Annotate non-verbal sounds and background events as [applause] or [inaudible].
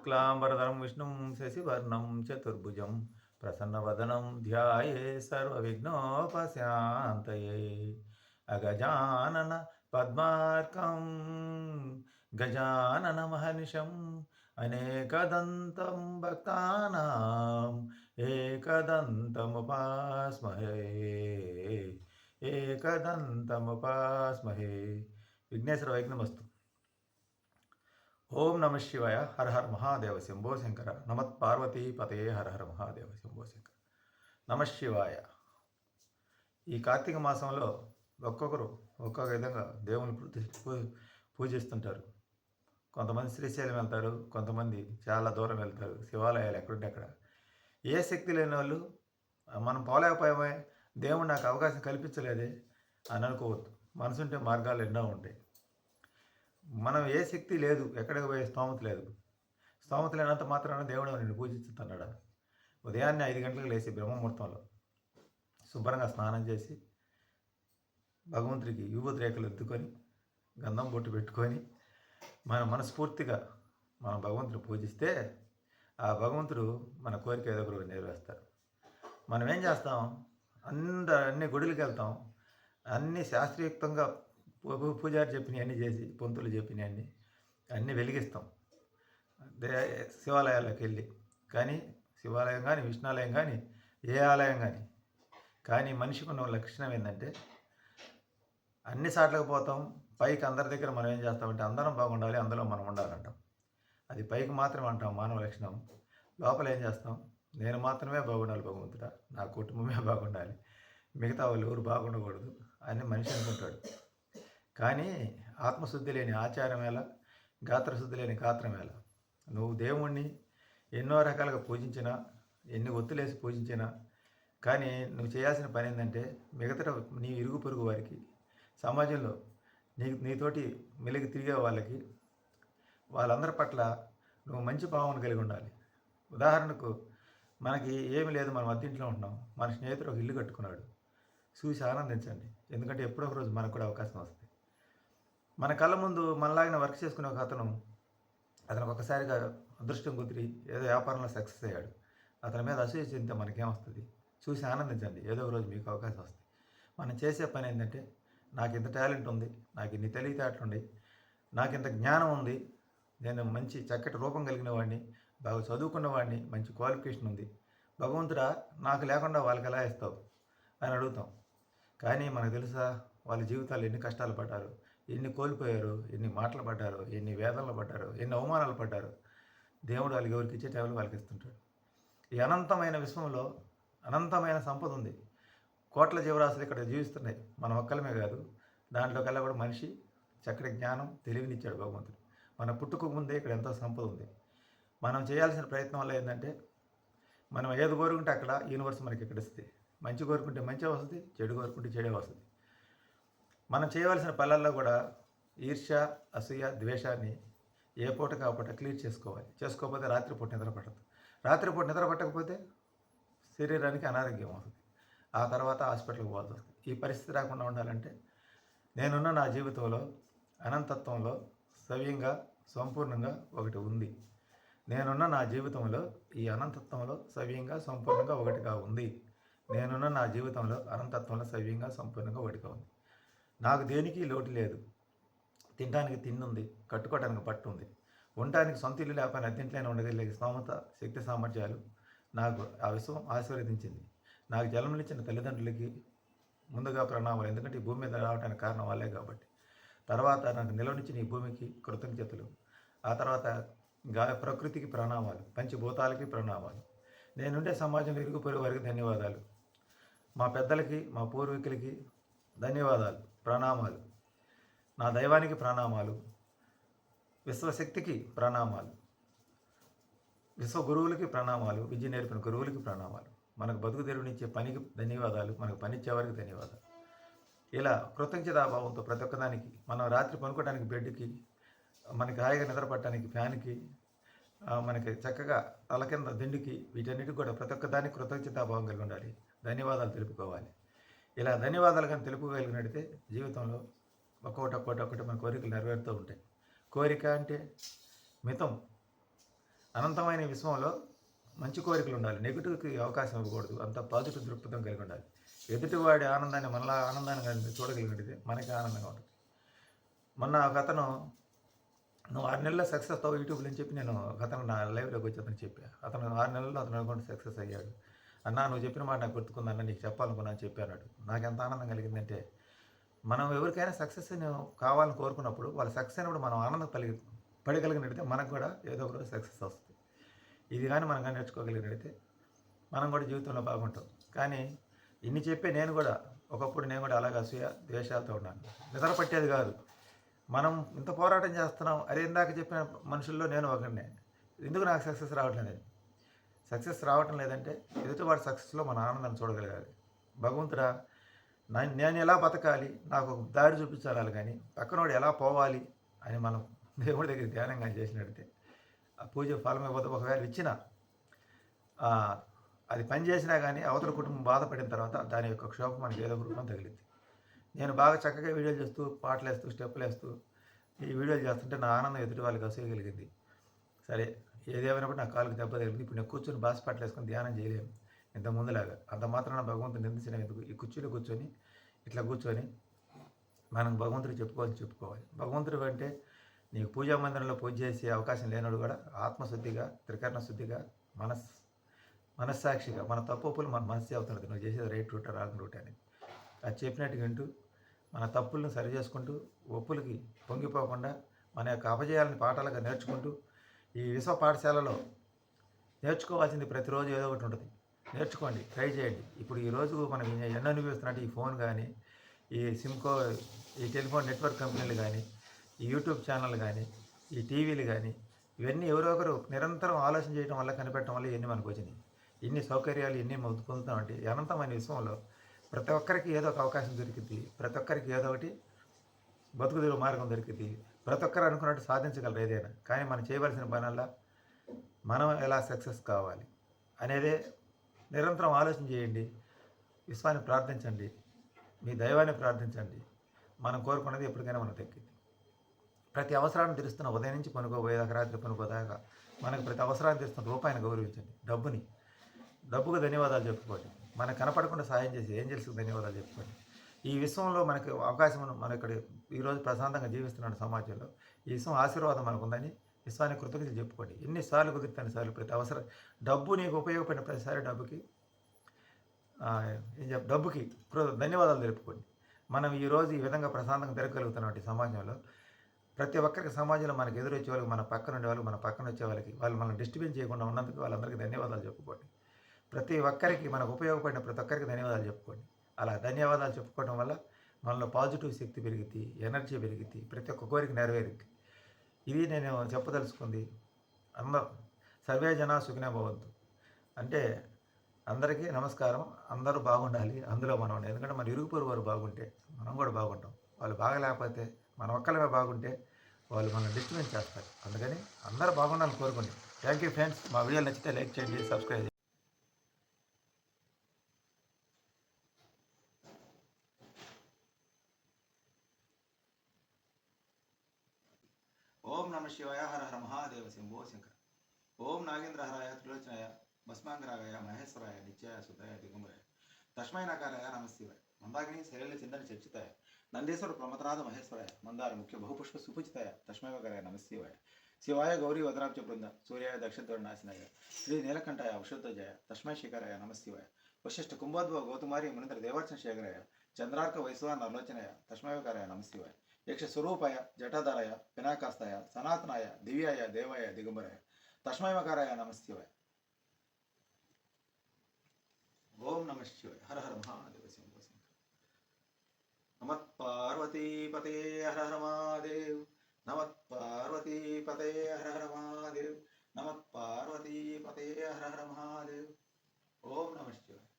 शुक्लाम्बरधरं विष्णु शशिवर्णम चतुर्भुज प्रसन्न वदनम ध्यानोपात अगजानन पद्मार्कं, गजानन महनिशम भक्तानाम् एकदन्तमुपास्महे। एकदन्तमुपास्महे। विघ्नेश्वर वैघ्नमस्तु। ఓం నమ శివాయ హర హర మహాదేవ శంభో శంకర నమత్ పార్వతీ పతయే హర హర మహాదేవ శంభో శంకర. నమ శివాయ. ఈ కార్తీక మాసంలో ఒక్కొక్కరు ఒక్కొక్క విధంగా దేవుని పూజి పూ- పూజిస్తుంటారు. కొంతమంది శ్రీశైలం వెళ్తారు కొంతమంది చాలా దూరం వెళ్తారు శివాలయాలు ఎక్కడుంటే అక్కడ ఏ శక్తి లేని వాళ్ళు మనం పోలేకపోయామే దేవుడు నాకు అవకాశం కల్పించలేదే అని అనుకోవద్దు. మనసుంటే మార్గాలు ఎన్నో ఉంటాయి. మనం ఏ శక్తి లేదు ఎక్కడికి పోయే స్తోమత లేదు. స్తోమత లేనంత మాత్రాన దేవుడు నిన్ను పూజిస్తున్నాడు ఉదయాన్నే ఐదు గంటలకు లేచి బ్రహ్మముహూర్తంలో శుభ్రంగా స్నానం చేసి భగవంతుడికి యువతి ఎత్తుకొని గంధం బొట్టు పెట్టుకొని మన మనస్ఫూర్తిగా మన భగవంతుడు పూజిస్తే ఆ భగవంతుడు మన కోరిక ఏదో ఒకరు నెరవేరుస్తాడు మనం ఏం చేస్తాం? అందరు అన్ని గుడులకు వెళ్తాం. అన్ని శాస్త్రయుక్తంగా పూజారి చెప్పినవి అన్నీ చేసి పొంతులు చెప్పినవి అన్నీ అన్నీ వెలిగిస్తాం. దే శివాలయాల్లోకి వెళ్ళి. కానీ శివాలయం కానీ విష్ణాలయం కానీ ఏ ఆలయం కానీ కానీ మనిషికి ఉన్న లక్షణం ఏంటంటే అన్ని సాట్లకు పోతాం పైకి అందరి దగ్గర మనం ఏం చేస్తామంటే అందరం బాగుండాలి అందులో మనం ఉండాలంటాం. అది పైకి మాత్రమే అంటాం మానవ లక్షణం. లోపల ఏం చేస్తాం? నేను మాత్రమే బాగుండాలి భగవంతుడా? నా కుటుంబమే [laughs] బాగుండాలి. మిగతా వాళ్ళు ఎవరు బాగుండకూడదు అని మనిషి అనుకుంటాడు. కానీ ఆత్మశుద్ధి లేని ఆచారం ఎలా? గాత్రశుద్ధి లేని గాత్రం ఎలా? నువ్వు దేవుణ్ణి ఎన్నో రకాలుగా పూజించినా ఎన్ని ఒత్తులేసి పూజించినా కానీ నువ్వు చేయాల్సిన పని ఏంటంటే మిగతా నీ ఇరుగు పొరుగు వారికి సమాజంలో నీ నీతోటి మెలిగి తిరిగే వాళ్ళకి వాళ్ళందరి పట్ల నువ్వు మంచి భావన కలిగి ఉండాలి. ఉదాహరణకు మనకి ఏమీ లేదు మనం అద్దెంట్లో ఉంటున్నాం మన స్నేహితుడు ఒక ఇల్లు కట్టుకున్నాడు. చూసి ఆనందించండి. ఎందుకంటే ఎప్పుడో ఒక రోజు మనకు కూడా అవకాశం వస్తుంది. మన కళ్ళ ముందు మనలాగిన వర్క్ చేసుకునే ఒక అతను అతనికి ఒకసారిగా అదృష్టం కుదిరి ఏదో వ్యాపారంలో సక్సెస్ అయ్యాడు. అతని మీద అసూయ చెందితే మనకేం వస్తుంది చూసి ఆనందించండి. ఏదో ఒక రోజు మీకు అవకాశం వస్తుంది. మనం చేసే పని ఏంటంటే నాకు ఇంత టాలెంట్ ఉంది నాకు ఇన్ని తెలివితేటలు ఉన్నాయి నాకు ఇంత జ్ఞానం ఉంది నేను మంచి చక్కటి రూపం కలిగిన వాడిని బాగా చదువుకున్న వాడిని మంచి క్వాలిఫికేషన్ ఉంది. భగవంతుడా నాకు లేకుండా వాళ్ళకి ఎలా ఇస్తావు? అని అడుగుతాం. కానీ మనకు తెలుసా వాళ్ళ జీవితాలు ఎన్ని కష్టాలు పడ్డారు? ఎన్ని కోల్పోయారు ఎన్ని మాటలు పడ్డారు ఎన్ని వేదనలు పడ్డారు ఎన్ని అవమానాలు పడ్డారు దేవుడు వాళ్ళకి ఎవరికి ఇచ్చే టైంలో వాళ్ళకి ఇస్తుంటాడు. ఈ అనంతమైన విశ్వంలో అనంతమైన సంపద ఉంది. కోట్ల జీవరాశులు ఇక్కడ జీవిస్తున్నాయి. మన ఒక్కలమే కాదు దాంట్లో కల్లా కూడా మనిషి చక్కటి జ్ఞానం తెలివినిచ్చాడు భగవంతుడు. మన పుట్టుకు ముందే ఇక్కడ ఎంతో సంపద ఉంది. మనం చేయాల్సిన ప్రయత్నం వల్ల ఏంటంటే మనం ఏది కోరుకుంటే అక్కడ యూనివర్స్ మనకి ఇక్కడ ఇస్తుంది మంచి కోరుకుంటే మంచి వస్తుంది చెడు కోరుకుంటే చెడే వస్తుంది. మనం చేయవలసిన పనులలో కూడా ఈర్ష్య అసూయ ద్వేషాన్ని ఏ పూట కాపూట క్లియర్ చేసుకోవాలి. చేసుకోకపోతే రాత్రిపూట నిద్ర పట్టదు. రాత్రిపూట నిద్ర పట్టకపోతే శరీరానికి అనారోగ్యం అవుతుంది. ఆ తర్వాత హాస్పిటల్కి పోవాల్సి వస్తుంది. ఈ పరిస్థితి రాకుండా ఉండాలంటే నేనున్న నా జీవితంలో అనంతత్వంలో సవ్యంగా సంపూర్ణంగా ఒకటి ఉంది. నేనున్న నా జీవితంలో ఈ అనంతత్వంలో సవ్యంగా సంపూర్ణంగా ఒకటిగా ఉంది. నేనున్న నా జీవితంలో అనంతత్వంలో సవ్యంగా సంపూర్ణంగా ఒకటిగా ఉంది. నాకు దేనికి లోటు లేదు. తినడానికి తిన్నుంది కట్టుకోవడానికి పట్టు ఉంది ఉండటానికి సొంత ఇల్లు లేకపోయినా అద్దెంట్లోనే ఉండగలిగే స్తోమత శక్తి సామర్థ్యాలు నాకు ఆ విశ్వం ఆశీర్వదించింది. నాకు జన్మనిచ్చిన తల్లిదండ్రులకి ముందుగా ప్రణామాలు. ఎందుకంటే ఈ భూమి మీద రావడానికి కారణం వాళ్ళే కాబట్టి. తర్వాత నాకు నిలవనిచ్చిన ఈ భూమికి కృతజ్ఞతలు. ఆ తర్వాత గా ప్రకృతికి ప్రణామాలు పంచభూతాలకి ప్రణామాలు. నేనుండే సమాజంలో ఇరుగుపోయే వారికి ధన్యవాదాలు. మా పెద్దలకి మా పూర్వీకులకి ధన్యవాదాలు. ప్రణామాలు. నా దైవానికి ప్రణామాలు. విశ్వశక్తికి ప్రణామాలు. విశ్వ గురువులకి ప్రణామాలు. విద్య నేర్పిన గురువులకి ప్రణామాలు. మనకు బతుకు తెరువునిచ్చే పనికి ధన్యవాదాలు. మనకు పనిచ్చేవారికి ధన్యవాదాలు. ఇలా కృతజ్ఞతాభావంతో ప్రతి ఒక్కదానికి మనం రాత్రి పనుకోవడానికి బెడ్కి మనకి హాయిగా నిద్రపట్టడానికి ఫ్యాన్కి మనకి చక్కగా తల కింద దిండుకి వీటన్నిటికి కూడా ప్రతి ఒక్క దానికి కృతజ్ఞతాభావం కలిగి ఉండాలి. ధన్యవాదాలు తెలుపుకోవాలి. ఇలా ధన్యవాదాలు కానీ తెలుపుకోగలిగినట్టే జీవితంలో ఒక్కొక్కటి ఒక్కొక్కటి ఒక్కటి మన కోరికలు నెరవేరుతూ ఉంటాయి. కోరిక అంటే మితం. అనంతమైన విశ్వంలో మంచి కోరికలు ఉండాలి. నెగిటివ్కి అవకాశం ఇవ్వకూడదు. అంత పాజిటివ్ దృక్పథం కలిగి ఉండాలి. ఎదుటివాడి ఆనందాన్ని మనలా ఆనందాన్ని కలిగి చూడగలిగినది మనకి ఆనందంగా ఉంటుంది. మొన్న ఒక అతను నువ్వు ఆరు నెలల్లో సక్సెస్ అవుతావు యూట్యూబ్లో అని చెప్పి నేను ఒక అతను నా లైవ్లోకి వచ్చి అతను చెప్పా. అతను ఆరు నెలల్లో అతను అనుకుంటే సక్సెస్ అయ్యాడు. అన్నా నువ్వు చెప్పిన మాట నాకు గుర్తుకుందన్న నీకు చెప్పాలనుకున్నాను చెప్పాను నాకు ఎంత ఆనందం కలిగిందంటే మనం ఎవరికైనా సక్సెస్ కావాలని కోరుకున్నప్పుడు వాళ్ళు సక్సెస్ అయినప్పుడు మనం ఆనందం కలిగి పడగలిగినట్టయితే మనకు కూడా ఏదో ఒక రోజు సక్సెస్ వస్తుంది. ఇది కానీ మనం కానీ నేర్చుకోగలిగినట్టయితే మనం కూడా జీవితంలో బాగుంటాం. కానీ ఇన్ని చెప్పే నేను కూడా ఒకప్పుడు నేను కూడా అలాగ అసూయ ద్వేషాలతో ఉన్నాను. నిద్ర పట్టేది కాదు. మనం ఇంత పోరాటం చేస్తున్నాం. అరే ఇందాక చెప్పిన మనుషుల్లో నేను ఒకరినే ఎందుకు నాకు సక్సెస్ రావట్లేదు? సక్సెస్ రావటం లేదంటే ఎదుటివాడి సక్సెస్లో మన ఆనందాన్ని చూడగలగాలి భగవంతుడా నా నేను ఎలా బతకాలి? నాకు ఒక దారి చూపించాలి కానీ పక్కనోడు ఎలా పోవాలి అని మనం దేవుడి దగ్గర ధ్యానంగా చేసినట్టే ఆ పూజ ఫలం ఇవ్వదు ఒకవేళ ఇచ్చిన అది పని చేసినా కానీ అవతల కుటుంబం బాధపడిన తర్వాత దాని యొక్క క్షోభం మనకి ఏదో రూపం తగిలింది నేను బాగా చక్కగా వీడియోలు చేస్తూ పాటలు వేస్తూ స్టెప్పులు వేస్తూ ఈ వీడియోలు చేస్తుంటే నా ఆనందం ఎదుటి వాళ్ళకి అసూయగలిగింది సరే ఏదేమైనప్పుడు నా కాలుకు దెబ్బ తగిలింది. ఇప్పుడు నేను కూర్చొని బాస్ పాటలు వేసుకొని ధ్యానం చేయలేము ఇంత ముందులాగా. అంత మాత్రాన భగవంతుని నిందించిన ఎందుకు? ఈ కుర్చీలో కూర్చొని ఇట్లా కూర్చొని మనం భగవంతుడు చెప్పుకోవాలని చెప్పుకోవాలి. భగవంతుడు అంటే నీకు పూజా మందిరంలో పూజ చేసే అవకాశం లేనడు కూడా ఆత్మశుద్ధిగా త్రికరణ శుద్ధిగా మనస్ మనస్సాక్షిగా మన తప్పులు మన మనస్సు అవుతున్నది. నువ్వు చేసేది రైట్ రూట్ రాంగ్ రూట్ అని అది చెప్పినట్టు వింటూ మన తప్పులను సరి చేసుకుంటూ ఒప్పులకి పొంగిపోకుండా మన యొక్క అపజయాలని పాఠాలుగా నేర్చుకుంటూ ఈ విశ్వ పాఠశాలలో నేర్చుకోవాల్సింది ప్రతిరోజు ఏదో ఒకటి ఉంటుంది. నేర్చుకోండి ట్రై చేయండి. ఇప్పుడు ఈ రోజు మనం ఎన్నో అనుభవిస్తున్నట్టు ఈ ఫోన్ కానీ ఈ సిమ్కో ఈ టెలిఫోన్ నెట్వర్క్ కంపెనీలు కానీ ఈ యూట్యూబ్ ఛానల్ కానీ ఈ టీవీలు కానీ ఇవన్నీ ఎవరో ఒకరు నిరంతరం ఆలోచన చేయడం వల్ల కనిపెట్టడం వల్ల ఇవన్నీ మనకు వచ్చినాయి. ఇన్ని సౌకర్యాలు ఇన్ని మనం పొందుతామంటే అనంతమైన విశ్వంలో ప్రతి ఒక్కరికి ఏదో ఒక అవకాశం దొరికింది ప్రతి ఒక్కరికి ఏదో ఒకటి బతుకుదిరు మార్గం దొరికింది ప్రతి ఒక్కరు అనుకున్నట్టు సాధించగలరు ఏదైనా. కానీ మనం చేయవలసిన పనల్లా మనం ఎలా సక్సెస్ కావాలి అనేదే నిరంతరం ఆలోచన చేయండి. విశ్వాన్ని ప్రార్థించండి. మీ దైవాన్ని ప్రార్థించండి. మనం కోరుకున్నది ఎప్పటికైనా మనకు దక్కింది ప్రతి అవసరాన్ని తీరుస్తున్న ఉదయం నుంచి పనుకోబోయేదాకా రాత్రి పనుకోదాకా మనకు ప్రతి అవసరాన్ని తీరుస్తున్న రూపాయిని గౌరవించండి. డబ్బుని. డబ్బుకు ధన్యవాదాలు చెప్పుకోండి. మనకు కనపడకుండా సాయం చేసి ఏంజల్స్కి ధన్యవాదాలు చెప్పుకోండి. ఈ విశ్వంలో మనకి అవకాశం మనం ఇక్కడ ఈరోజు ప్రశాంతంగా జీవిస్తున్నాడు సమాజంలో. ఈ విశ్వం ఆశీర్వాదం మనకు ఉందని విశ్వానికి కృతజ్ఞతలు చెప్పుకోండి. ఎన్నిసార్లు కుదిరితే సార్లు ప్రతి అవసరం? డబ్బు నీకు ఉపయోగపడిన ప్రతిసారి డబ్బుకి ఏం డబ్బుకి ధన్యవాదాలు తెలుపుకోండి. మనం ఈరోజు ఈ విధంగా ప్రశాంతంగా తిరగలుగుతున్న ఈ సమాజంలో. ప్రతి ఒక్కరికి సమాజంలో మనకు ఎదురొచ్చే వాళ్ళకి మన పక్కన ఉండే వాళ్ళు మన పక్కన వచ్చే వాళ్ళకి వాళ్ళు మనం డిస్టర్బెన్స్ చేయకుండా ఉన్నందుకు వాళ్ళందరికీ ధన్యవాదాలు చెప్పుకోండి. ప్రతి ఒక్కరికి మనకు ఉపయోగపడిన ప్రతి ఒక్కరికి ధన్యవాదాలు చెప్పుకోండి. అలా ధన్యవాదాలు చెప్పుకోవడం వల్ల మనలో పాజిటివ్ శక్తి పెరిగిద్ది ఎనర్జీ పెరిగిద్ది ప్రతి ఒక్క కోరిక నెరవేరుద్ది ఇది నేను చెప్పదలుచుకుంది. అందరం సర్వే జన సుఖిన భవంతు. అంటే అందరికీ నమస్కారం. అందరూ బాగుండాలి. అందులో మనం ఉండాలి. ఎందుకంటే మన ఇరుగుపూరు వారు బాగుంటే మనం కూడా బాగుంటాం. వాళ్ళు బాగలేకపోతే మన ఒక్కలమే బాగుంటే వాళ్ళు మనం డిస్టర్బెన్స్ చేస్తారు. అందుకని అందరూ బాగుండాలని కోరుకుంటాం థ్యాంక్ యూ ఫ్రెండ్స్. మా వీడియో నచ్చితే లైక్ చేయండి సబ్స్క్రైబ్ చేయండి. ಶಿವಾಯ ಹರ ಹರ ಮಹಾದೇವ ಸಿಂಭೋ ಶಂಕರ. ಓಂ ನಾಗೇಂದ್ರ ಹರಾಯ ತ್ರಿಲೋಚನಾಯ, ಭಸ್ಮಾಂಗರಾಗಾಯ, ಮಹೇಶ್ವರಾಯ, ನಿತ್ಯಾಯ ಸುಧಾಯ ದಿಗಂಬರಾಯ. ತಸ್ಮೈ ನಕಾರಾಯ ನಮಸ್ತಿವಾಯ ಮಂದಾಗಿನಿ ಸೈಲಲ್ಲಿ ಚಿಂತನೆ, ಚರ್ಚಿತಾಯ. ನಂದೇಶ್ವರ ಪ್ರಮತರಾದ ಮಹೇಶ್ವರಾಯ, ಮಂದಾರ ಮುಖ್ಯ ಬಹುಪುಷ್ಪ ಸುಪುಚಿತಾಯ. ತಸ್ಮೈವಕರಾಯ ನಮಸ್ತಿವಾಯ ಶಿವಾಯ ಗೌರಿ ವದರಾಬ್ಜ ಬೃಂದ, ಸೂರ್ಯಾಯ ದಕ್ಷಿಣಾಸಿನಾಯ ಶ್ರೀ ನೀಲಕಂಠಾಯ ಉಷಧ್ವಜಾಯ ತಸ್ಮೈ ಶಿಖರಾಯ ನಮಸ್ತಿವಾಯ ವಶಿಷ್ಠ ಕುಂಭದ್ವ ಗೌತಮಾರಿ, ಮುನಿಂದ್ರ ದೇವಾರ್ಚನ ಶೇಖರಾಯ, ಚಂದ್ರಾರ್ಕ ವಯಸ್ಸುವ ನರಲೋಚನಾಯ ತಸ್ಮೈವಕರಾಯ ನಮಸ್ತಿವಾಯ యక్ష స్వరూపాయ జటాధరాయ పినాకాస్తాయ సనాతనాయ దివ్యాయ దేవాయ దిగంబరాయ. తస్మైమకారాయ నమశివాయ ఓం నమ శివాయ. హర హర మహాదేవ శంభో శంకర. నమత్ పార్వతీపతే హర హర మహాదేవ్. నమత్ పార్వతీపతే హర హర మహాదేవ్. నమత్ పార్వతీపతే హర హర మహాదేవ్. ఓం నమ శివాయ.